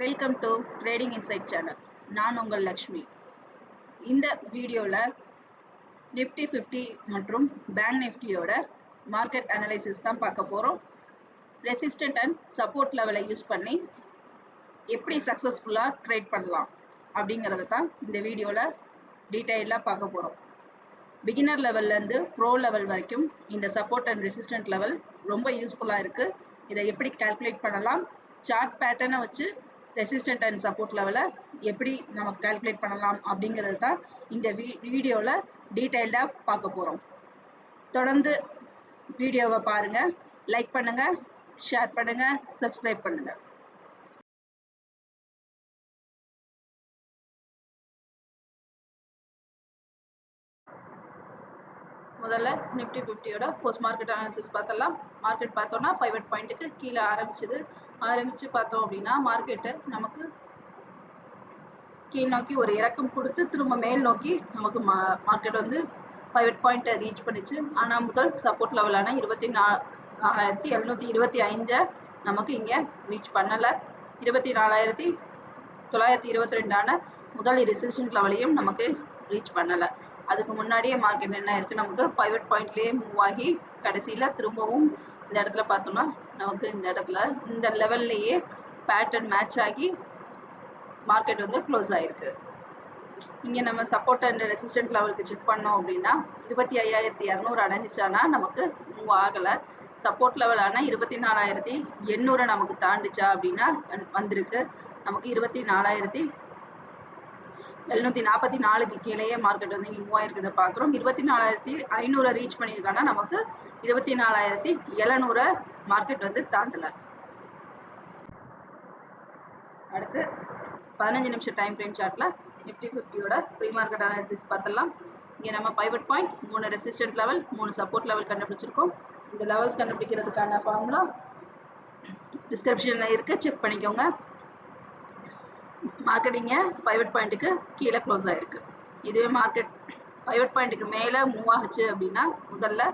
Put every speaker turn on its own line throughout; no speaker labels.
Welcome to trading insight channel நான் உங்கள் லக்ஷ்மி. இந்த வீடியோவில் நிஃப்டி ஃபிஃப்டி மற்றும் பேங்க் நிஃப்டியோட மார்க்கெட் அனலைசிஸ் தான் பார்க்க போகிறோம் ரெசிஸ்டன்ட் அண்ட் சப்போர்ட் லெவலை யூஸ் பண்ணி எப்படி சக்ஸஸ்ஃபுல்லாக ட்ரேட் பண்ணலாம் அப்படிங்கிறத தான் இந்த வீடியோவில் டீட்டெயிலாக பார்க்க போகிறோம் பிகினர் லெவல்லேருந்து ப்ரோ லெவல் வரைக்கும் இந்த சப்போர்ட் அண்ட் ரெசிஸ்டன்ட் லெவல் ரொம்ப யூஸ்ஃபுல்லாக இருக்குது இதை எப்படி கால்குலேட் பண்ணலாம்? சார்ட் பேட்டர்னை வச்சு ரெசிஸ்டன்ட் அண்ட் சப்போர்ட் லெவலை எப்படி நம்ம கால்குலேட் பண்ணலாம் அப்படிங்கிறது தான் இந்த வீ வீடியோவில் டீட்டெயில்டாக பார்க்க போகிறோம் தொடர்ந்து வீடியோவை பாருங்கள் லைக் பண்ணுங்கள் ஷேர் பண்ணுங்கள் சப்ஸ்கிரைப் பண்ணுங்கள் முதல்ல நிஃப்டி ஃபிஃப்டியோட போஸ்ட் மார்க்கெட் அனாலிசிஸ் பார்த்தலாம் மார்க்கெட் பார்த்தோம்னா பைவட் பாயிண்ட்டுக்கு கீழே ஆரம்பிச்சது. ஆரம்பித்து பார்த்தோம் அப்படின்னா மார்க்கெட்டு நமக்கு கீழ் நோக்கி ஒரு இறக்கம் கொடுத்து திரும்ப மேல் நோக்கி நமக்கு மா மார்க்கெட் வந்து பைவட் பாயிண்ட்டை ரீச் பண்ணிச்சு. ஆனால் முதல் சப்போர்ட் லெவலான இருபத்தி நா நாலாயிரத்தி எழுநூற்றி இருபத்தி ஐந்தை நமக்கு இங்கே ரீச் பண்ணலை. இருபத்தி நாலாயிரத்தி தொள்ளாயிரத்தி இருபத்தி ரெண்டான முதல் ரெசிஸ்டன்ட் லெவலையும் நமக்கு ரீச் பண்ணலை. அதுக்கு முன்னாடியே மார்க்கெட் என்ன இருக்குது நமக்கு பைவட் பாயிண்ட்லேயே மூவ் ஆகி கடைசியில் திரும்பவும் இந்த இடத்துல பார்த்தோம்னா நமக்கு இந்த இடத்துல இந்த லெவல்லையே பேட்டர்ன் மேட்ச் ஆகி மார்க்கெட் வந்து க்ளோஸ் ஆகிருக்கு இங்கே நம்ம சப்போர்ட் அண்ட் ரெசிஸ்டன்ட் லெவலுக்கு செக் பண்ணோம் அப்படின்னா இருபத்தி ஐயாயிரத்தி இரநூறு அடைஞ்சிச்சானா நமக்கு மூவ் ஆகலை. சப்போர்ட் லெவல் ஆனால் இருபத்தி நாலாயிரத்தி எண்ணூறு நமக்கு தாண்டிச்சா அப்படின்னா வந்திருக்கு. நமக்கு இருபத்தி நாலாயிரத்தி எழுநூத்தி நாற்பத்தி நாலுக்கு கீழேயே மார்க்கெட் வந்து இங்கே மூவ் ஆயிருக்கிறத பார்க்குறோம் இருபத்தி நாலாயிரத்தி ஐநூறு ரீச் பண்ணியிருக்காங்கன்னா நமக்கு இருபத்தி நாலாயிரத்தி எழுநூறு மார்க்கெட் வந்து தாண்டலை. அடுத்து பதினஞ்சு நிமிஷம் டைம் ஃப்ரேம் சார்ட்டில் நிஃப்டி ஃபிஃப்டியோட ப்ரீ மார்க்கெட் அனாலிசிஸ் பார்த்தலாம் இங்கே நம்ம பைவட் பாயிண்ட் மூணு ரெசிஸ்டன்ட் லெவல் மூணு சப்போர்ட் லெவல் கண்டுபிடிச்சிருக்கோம். இந்த லெவல்ஸ் கண்டுபிடிக்கிறதுக்கான ஃபார்முலா டிஸ்கிரிப்ஷனில் இருக்குது செக் பண்ணிக்கோங்க. மார்க்கெட்டிங்க பைவட் பாயிண்ட்டுக்கு கீழே க்ளோஸ் ஆகிருக்கு இதுவே மார்க்கெட் பைவட் பாயிண்ட்டுக்கு மேலே மூவ் ஆகுச்சு அப்படின்னா முதல்ல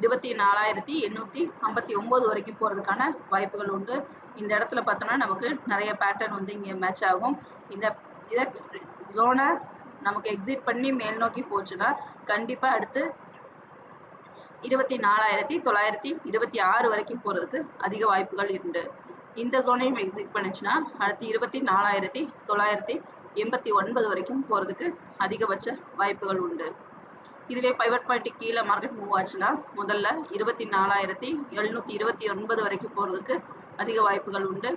இருபத்தி நாலாயிரத்தி எண்ணூற்றி ஐம்பத்தி ஒம்பது வரைக்கும் போகிறதுக்கான வாய்ப்புகள் உண்டு. இந்த இடத்துல பார்த்தோம்னா நமக்கு நிறைய பேட்டர்ன் வந்து இங்கே மேட்ச் ஆகும். இந்த இதை ஜோனை நமக்கு எக்ஸிட் பண்ணி மேல் நோக்கி போச்சுன்னா கண்டிப்பாக அடுத்து இருபத்தி நாலாயிரத்தி தொள்ளாயிரத்தி இருபத்தி ஆறு வரைக்கும் போகிறதுக்கு அதிக வாய்ப்புகள் உண்டு. இந்த ஜோனையும் எக்ஸிட் பண்ணுச்சுன்னா அடுத்து இருபத்தி நாலாயிரத்தி தொள்ளாயிரத்தி எண்பத்தி ஒன்பது வரைக்கும் போகிறதுக்கு அதிகபட்ச வாய்ப்புகள் உண்டு. இதுவே பைவட் பாயிண்ட்டு கீழே மார்க்கெட் மூவ் ஆச்சுன்னா முதல்ல இருபத்தி நாலாயிரத்தி எழுநூற்றி இருபத்தி ஒன்பது வரைக்கும் போகிறதுக்கு அதிக வாய்ப்புகள் உண்டு.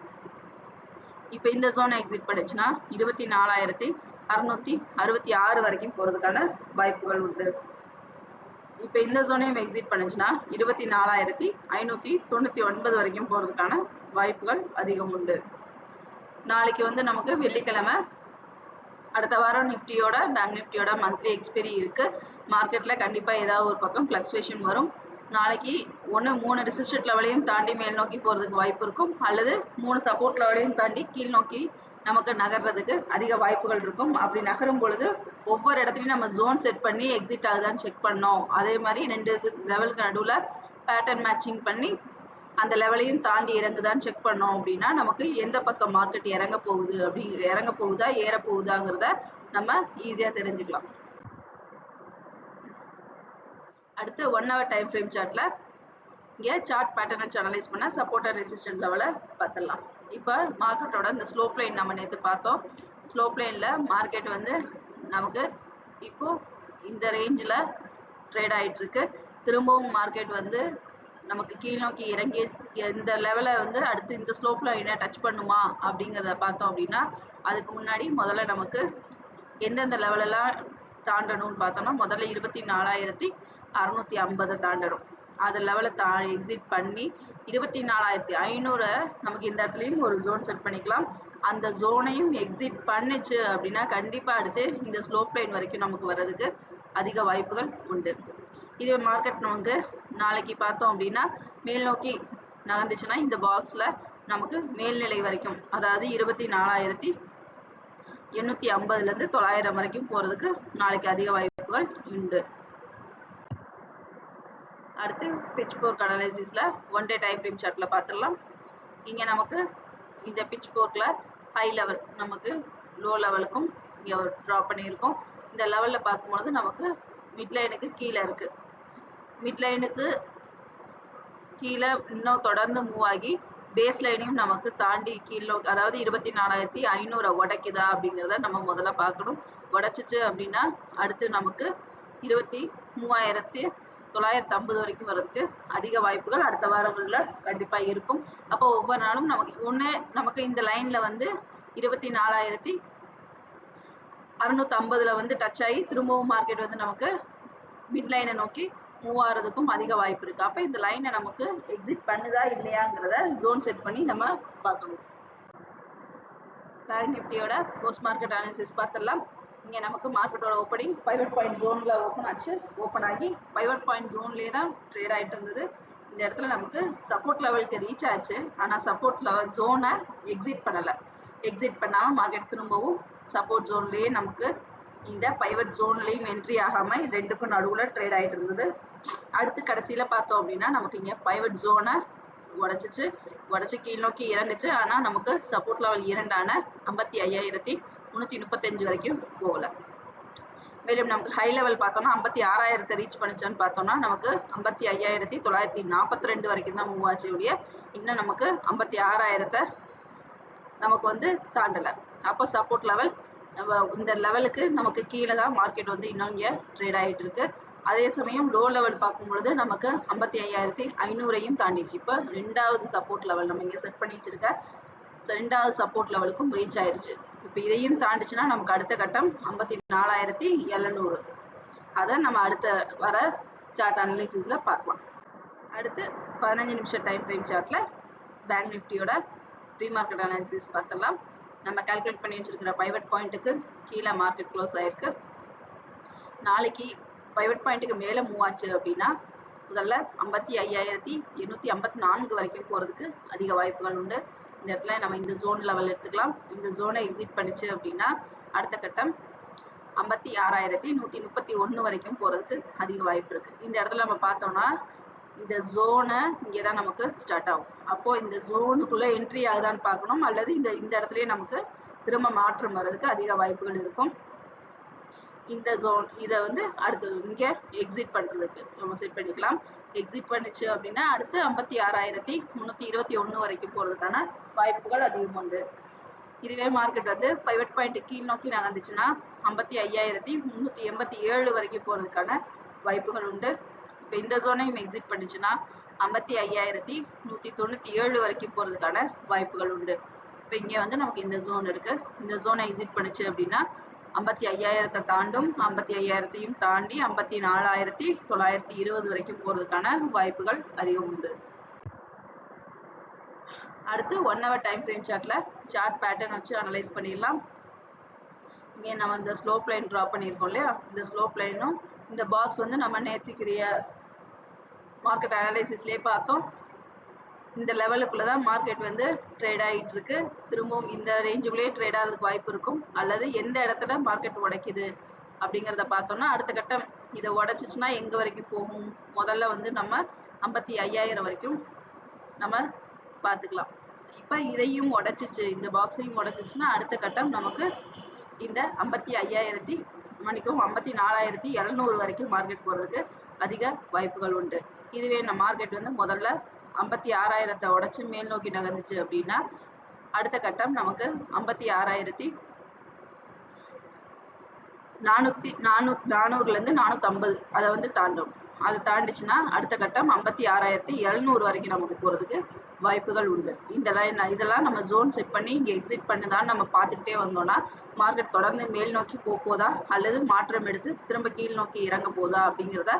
இப்போ இந்த ஜோனை எக்ஸிட் பண்ணுச்சுன்னா இருபத்தி நாலாயிரத்தி அறுநூற்றி அறுபத்தி ஆறு வரைக்கும் போகிறதுக்கான வாய்ப்புகள் உண்டு. இப்போ இந்த ஜோனையும் எக்ஸிட் பண்ணுச்சுன்னா இருபத்தி நாலாயிரத்தி ஐநூற்றி தொண்ணூற்றி ஒன்பது வரைக்கும் போகிறதுக்கான வாய்ப்புகள் அதிகம் உண்டு. நாளைக்கு வந்து நமக்கு வெள்ளிக்கிழமை அடுத்த வாரம் நிஃப்டியோட பேங்க் நிஃப்டியோட மந்த்லி எக்ஸ்பெரி இருக்கு. மார்க்கெட்டில் கண்டிப்பாக ஏதாவது ஒரு பக்கம் ஃப்ளக்சுவேஷன் வரும். நாளைக்கு ஒன்று மூணு ரெசிஸ்டன்ட் லெவலையும் தாண்டி மேல் நோக்கி போகிறதுக்கு வாய்ப்பு இருக்கும். அல்லது மூணு சப்போர்ட் லெவலையும் தாண்டி கீழ் நோக்கி நமக்கு நகர்றதுக்கு அதிக வாய்ப்புகள் இருக்கும். அப்படி நகரும் பொழுது ஒவ்வொரு இடத்துலையும் நம்ம ஜோன் செட் பண்ணி எக்ஸிட் ஆகுதான்னு செக் பண்ணோம். அதே மாதிரி ரெண்டு லெவலுக்கு நடுவில் பேட்டர்ன் மேட்சிங் பண்ணி அந்த லெவலையும் தாண்டி இறங்குதான்னு செக் பண்ணோம் அப்படின்னா நமக்கு எந்த பக்கம் மார்க்கெட் இறங்க போகுது அப்படிங்கிற இறங்க போகுதா ஏற போகுதாங்கிறத நம்ம ஈஸியாக தெரிஞ்சுக்கலாம். அடுத்து ஒன் ஹவர் டைம் ஃப்ரேம் சார்ட்டில் இங்கே சார்ட் பேட்டர்னை அனலைஸ் பண்ண சப்போர்ட் அண்ட் ரெசிஸ்டன்ட் லெவலை பார்த்துடலாம். இப்போ மார்க்கெட்டோட இந்த ஸ்லோ பிளைன் நம்ம நேற்று பார்த்தோம். ஸ்லோ பிளைனில் மார்க்கெட் வந்து நமக்கு இப்போ இந்த ரேஞ்சில் ட்ரேட் ஆகிட்டுருக்கு திரும்பவும் மார்க்கெட் வந்து நமக்கு கீழ் நோக்கி இறங்கி இந்த லெவலை வந்து அடுத்து இந்த ஸ்லோப்பில் என்ன டச் பண்ணுமா அப்படிங்கிறத பார்த்தோம் அப்படின்னா அதுக்கு முன்னாடி முதல்ல நமக்கு எந்தெந்த லெவலெல்லாம் தாண்டணும்னு பார்த்தோம்னா முதல்ல இருபத்தி நாலாயிரத்தி அறநூற்றி ஐம்பதை தாண்டணும். அது லெவலை தா எக்ஸிட் பண்ணி இருபத்தி நாலாயிரத்தி ஐநூறை நமக்கு இந்த இடத்துலையும் ஒரு ஜோன் செட் பண்ணிக்கலாம். அந்த ஜோனையும் எக்ஸிட் பண்ணுச்சு அப்படின்னா கண்டிப்பாக அடுத்து இந்த ஸ்லோப் லைன் வரைக்கும் நமக்கு வர்றதுக்கு அதிக வாய்ப்புகள் உண்டு. இதே மார்க்கெட் நமக்கு நாளைக்கு பார்த்தோம் அப்படின்னா மேல் நோக்கி நகர்ந்துச்சுன்னா இந்த பாக்ஸில் நமக்கு மேல்நிலை வரைக்கும் அதாவது இருபத்தி நாலாயிரத்தி எண்ணூற்றி ஐம்பதுலேருந்து தொள்ளாயிரம் வரைக்கும் போகிறதுக்கு நாளைக்கு அதிக வாய்ப்புகள் உண்டு. அடுத்து பிச் போர்க் அனாலிசிஸில் ஒன் டே டைம் ஃப்ரேம் சார்ட்டில் பார்த்துடலாம் இங்கே நமக்கு இந்த பிச் போர்க்கில் ஹை லெவல் நமக்கு லோ லெவலுக்கும் இங்கே ட்ரா பண்ணியிருக்கோம். இந்த லெவலில் பார்க்கும்பொழுது நமக்கு மிட் லைனுக்கு கீழே இருக்கு. மிட் லைனுக்கு கீழே இன்னும் தொடர்ந்து மூவ் ஆகி பேஸ் லைனையும் நமக்கு தாண்டி கீழே அதாவது இருபத்தி நாலாயிரத்தி ஐநூறை உடைக்குதா அப்படிங்கிறத நம்ம முதல்ல பார்க்கணும். உடச்சிச்சு அப்படின்னா அடுத்து நமக்கு இருபத்தி மூவாயிரத்தி தொள்ளாயிரத்தி ஐம்பது வரைக்கும் வர்றதுக்கு அதிக வாய்ப்புகள் அடுத்த வாரங்களில் கண்டிப்பாக இருக்கும். அப்போ ஒவ்வொரு நாளும் நமக்கு ஒன்று நமக்கு இந்த லைனில் வந்து இருபத்தி நாலாயிரத்தி அறுநூத்தி ஐம்பதுல வந்து டச் ஆகி திரும்பவும் மார்க்கெட் வந்து நமக்கு மிட் லைனை நோக்கி மூவ் ஆகிறதுக்கும் அதிக வாய்ப்பு இருக்கு. அப்போ இந்த லைனை நமக்கு எக்ஸிட் பண்ணுதா இல்லையாங்கிறத ஜோன் செட் பண்ணி நம்ம பார்க்கணும். பேங்க் நிஃப்டியோட போஸ்ட் மார்க்கெட் அனாலிசிஸ் பார்த்துடலாம். இங்க நமக்கு மார்க்கெட்டோட ஓப்பனிங் பைவட் பாயிண்ட் ஜோன்ல ஓப்பன் ஆச்சு. ஓப்பன் ஆகி பைவட் பாயிண்ட் ஜோன்லேயே தான் ட்ரேட் ஆயிட்டு இருந்தது. இந்த இடத்துல நமக்கு சப்போர்ட் லெவலுக்கு ரீச் ஆச்சு. ஆனா சப்போர்ட் லெவல் ஜோனை எக்ஸிட் பண்ணல. எக்ஸிட் பண்ணாம மார்க்கெட் திரும்பவும் சப்போர்ட் ஜோன்லயே நமக்கு இந்த பைவட் ஜோன்லயும் என்ட்ரி ஆகாம ரெண்டுக்கும் நடுவுல ட்ரேட் ஆயிட்டு இருந்தது. அடுத்து கடைசியில பார்த்தோம் அப்படின்னா நமக்கு இங்க பைவட் ஜோனை உடச்சிச்சு. உடைச்சு கீழ் நோக்கி இறங்குச்சு. ஆனா நமக்கு சப்போர்ட் லெவல் இரண்டான ஐம்பத்தி ஐயாயிரத்தி முந்நூற்றி முப்பத்தஞ்சு வரைக்கும் போகல. மேலும் நமக்கு ஹை லெவல் பார்த்தோம்னா ஐம்பத்தி ஆறாயிரத்தை ரீச் பண்ணிச்சான்னு பார்த்தோம்னா நமக்கு ஐம்பத்தி ஐயாயிரத்தி தொள்ளாயிரத்தி நாற்பத்தி ரெண்டு வரைக்கும் தான் மூவ் ஆச்சு ஒழிய இன்னும் நமக்கு ஐம்பத்தி ஆறாயிரத்தை நமக்கு வந்து தாண்டல. அப்போ சப்போர்ட் லெவல் நம்ம இந்த லெவலுக்கு நமக்கு கீழே தான் மார்க்கெட் வந்து இன்னும் இங்கே ட்ரேட் ஆகிட்டு இருக்கு. அதே சமயம் லோ லெவல் பார்க்கும் பொழுது நமக்கு ஐம்பத்தி ஐயாயிரத்தி ஐநூறையும் தாண்டிச்சு இப்போ ரெண்டாவது சப்போர்ட் லெவல் நம்ம இங்கே செட் பண்ணி வச்சிருக்க ரெண்டாவது சப்போர்ட் லெவலுக்கும் ரீச் ஆயிருச்சு. இப்போ இதையும் தாண்டிச்சுன்னா நமக்கு அடுத்த கட்டம் ஐம்பத்தி நாலாயிரத்தி எழுநூறு. அதை நம்ம அடுத்த வர சார்ட் அனலிசிஸில் பார்க்கலாம். அடுத்து பதினஞ்சு நிமிஷம் டைம் ஃப்ரேம் சார்ட்டில் பேங்க் நிஃப்டியோட ப்ரீ மார்க்கெட் அனாலிசிஸ் பார்த்தலாம் நம்ம கால்குலேட் பண்ணி வச்சுருக்கிற பைவட் பாயிண்ட்டுக்கு கீழே மார்க்கெட் க்ளோஸ் ஆயிருக்கு. நாளைக்கு பைவட் பாயிண்ட்டுக்கு மேலே மூவ் ஆச்சு அப்படின்னா முதல்ல ஐம்பத்தி ஐயாயிரத்தி எண்ணூற்றி ஐம்பத்தி நான்கு வரைக்கும் போகிறதுக்கு அதிக வாய்ப்புகள் உண்டு. இந்த இடத்துல நம்ம இந்த ஜோன் லெவல் எடுத்துக்கலாம். இந்த ஜோனை எக்ஸிட் பண்ணிச்சு அப்படின்னா அடுத்த கட்டம் ஐம்பத்தி ஆறாயிரத்தி நூற்றி முப்பத்தி ஒன்று வரைக்கும் போகிறதுக்கு அதிக வாய்ப்பு இருக்குது இந்த இடத்துல நம்ம பார்த்தோம்னா இந்த ஜோனை இங்கே தான் நமக்கு ஸ்டார்ட் ஆகும். அப்போ இந்த ஜோனுக்குள்ள என்ட்ரி ஆகுதான்னு பார்க்கணும். அல்லது இந்த இந்த இடத்துலயே நமக்கு திரும்ப மாற்றம் வர்றதுக்கு அதிக வாய்ப்புகள் இருக்கும். இந்த ஜோன் இதை வந்து அடுத்து இங்கே எக்ஸிட் பண்ணுறதுக்கு நம்ம செட் பண்ணிக்கலாம். எக்ஸிட் பண்ணுச்சு அப்படின்னா அடுத்து ஐம்பத்தி ஆறாயிரத்தி முந்நூற்றி இருபத்தி ஒன்று வரைக்கும் போகிறதுக்கான வாய்ப்புகள் அதிகம் உண்டு. இதுவே மார்க்கெட் வந்து பைவட் பாயிண்ட் கீழ் நோக்கி நகர்ந்துச்சுன்னா ஐம்பத்தி ஐயாயிரத்தி முந்நூற்றி எண்பத்தி ஏழு வரைக்கும் போகிறதுக்கான வாய்ப்புகள் உண்டு. இப்போ இந்த ஜோனையும் எக்ஸிட் பண்ணுச்சுன்னா ஐம்பத்தி ஐயாயிரத்தி நூற்றி தொண்ணூற்றி ஏழு வரைக்கும் போகிறதுக்கான வாய்ப்புகள் உண்டு. இப்போ இங்கே வந்து நமக்கு இந்த ஜோன் இருக்கு. இந்த ஜோனை எக்ஸிட் பண்ணுச்சு அப்படின்னா ஐம்பத்தி ஐயாயிரத்தை தாண்டும் ஐம்பத்தி ஐயாயிரத்தையும் தாண்டி ஐம்பத்தி நாலாயிரத்தி தொள்ளாயிரத்தி இருபது வரைக்கும் போகிறதுக்கான வாய்ப்புகள் அதிகம் உண்டு. அடுத்து ஒன் ஹவர் டைம் ஃப்ரேம் சார்ட்டில் சார்ட் பேட்டர்ன் வச்சு அனலைஸ் பண்ணிடலாம். இங்கே நம்ம இந்த ஸ்லோ லைன் ட்ரா பண்ணியிருக்கோம் இல்லையா? இந்த ஸ்லோ பிளைனும் இந்த பாக்ஸ் வந்து நம்ம நேற்றுக்குரிய மார்க்கெட் அனாலிசிஸ்லேயே பார்த்தோம். இந்த லெவலுக்குள்ள தான் மார்க்கெட் வந்து ட்ரேட் ஆகிட்டு இருக்கு திரும்பவும் இந்த ரேஞ்சுக்குள்ளேயே ட்ரேட் ஆகிறதுக்கு வாய்ப்பு இருக்கும். அல்லது எந்த இடத்துல மார்க்கெட் உடைக்குது அப்படிங்கிறத பார்த்தோம்னா அடுத்த கட்டம் இதை உடைச்சிச்சுன்னா எங்கே வரைக்கும் போகும்? முதல்ல வந்து நம்ம ஐம்பத்தி ஐயாயிரம் வரைக்கும் நம்ம பார்த்துக்கலாம். இப்போ இதையும் உடச்சிச்சு இந்த பாக்ஸையும் உடைச்சிச்சுன்னா அடுத்த கட்டம் நமக்கு இந்த ஐம்பத்தி ஐயாயிரத்தி மணிக்கும் ஐம்பத்தி நாலாயிரத்தி இரநூறு வரைக்கும் மார்க்கெட் போகிறதுக்கு அதிக வாய்ப்புகள் உண்டு. இதுவே இந்த மார்க்கெட் வந்து முதல்ல ஐம்பத்தி ஆறாயிரத்தை உடச்சி மேல் நோக்கி நகர்ந்துச்சு அப்படின்னா அடுத்த கட்டம் நமக்கு ஐம்பத்தி ஆறாயிரத்தி நானூத்தி நானூ நானூறுல இருந்து நானூத்தி அதை வந்து தாண்டும். அதை தாண்டிச்சுன்னா அடுத்த கட்டம் ஐம்பத்தி ஆறாயிரத்தி எழுநூறு வரைக்கும் நமக்கு போறதுக்கு வாய்ப்புகள் உண்டு. இந்த இதெல்லாம் நம்ம ஜோன் செட் பண்ணி இங்க எக்ஸிட் பண்ணுதான்னு நம்ம பார்த்துக்கிட்டே வந்தோம்னா மார்க்கெட் தொடர்ந்து மேல் நோக்கி போக போதா? அல்லது மாற்றம் எடுத்து திரும்ப கீழ் நோக்கி இறங்க போதா? அப்படிங்கிறத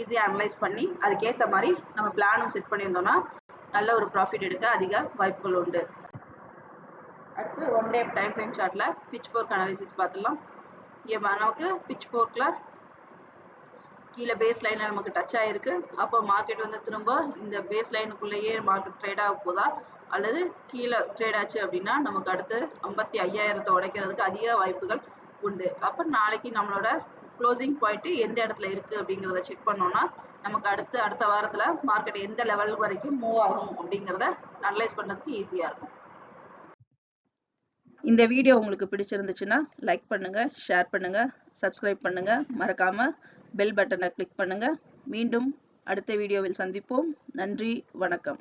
ஈஸியாக அனலைஸ் பண்ணி அதுக்கேற்ற மாதிரி நம்ம பிளானும் செட் பண்ணியிருந்தோம்னா நல்ல ஒரு ப்ராஃபிட் எடுக்க அதிக வாய்ப்புகள் உண்டு. அடுத்து ஒன் டே டைம் ஃப்ரேம் சார்ட்டில் பிச் போர்க் அனாலிசிஸ் பார்த்துடலாம். இங்கே நமக்கு பிச் போர்க்கில் கீழே பேஸ் லைனில் நமக்கு டச் ஆகிருக்கு அப்போ மார்க்கெட் வந்து திரும்ப இந்த பேஸ் லைனுக்குள்ளேயே மார்க்கெட் ட்ரேட் ஆக போதா? அல்லது கீழே ட்ரேட் ஆச்சு அப்படின்னா நமக்கு அடுத்து ஐம்பத்தி ஐயாயிரத்தை உடைக்கிறதுக்கு அதிக வாய்ப்புகள் உண்டு. அப்போ நாளைக்கு நம்மளோட க்ளோசிங் பாயிண்ட் எந்த இடத்துல இருக்கு அப்படிங்கிறத செக் பண்ணோம்னா நமக்கு அடுத்து அடுத்த வாரத்துல மார்க்கெட் எந்த லெவல் வரைக்கும் மூவ் ஆகும் அப்படிங்கிறத அனலைஸ் பண்ணதுக்கு ஈஸியா இருக்கும். இந்த வீடியோ உங்களுக்கு பிடிச்சிருந்துச்சுன்னா லைக் பண்ணுங்க ஷேர் பண்ணுங்க சப்ஸ்கிரைப் பண்ணுங்க. மறக்காம பெல் பட்டனை கிளிக் பண்ணுங்க. மீண்டும் அடுத்த வீடியோவில் சந்திப்போம். நன்றி வணக்கம்.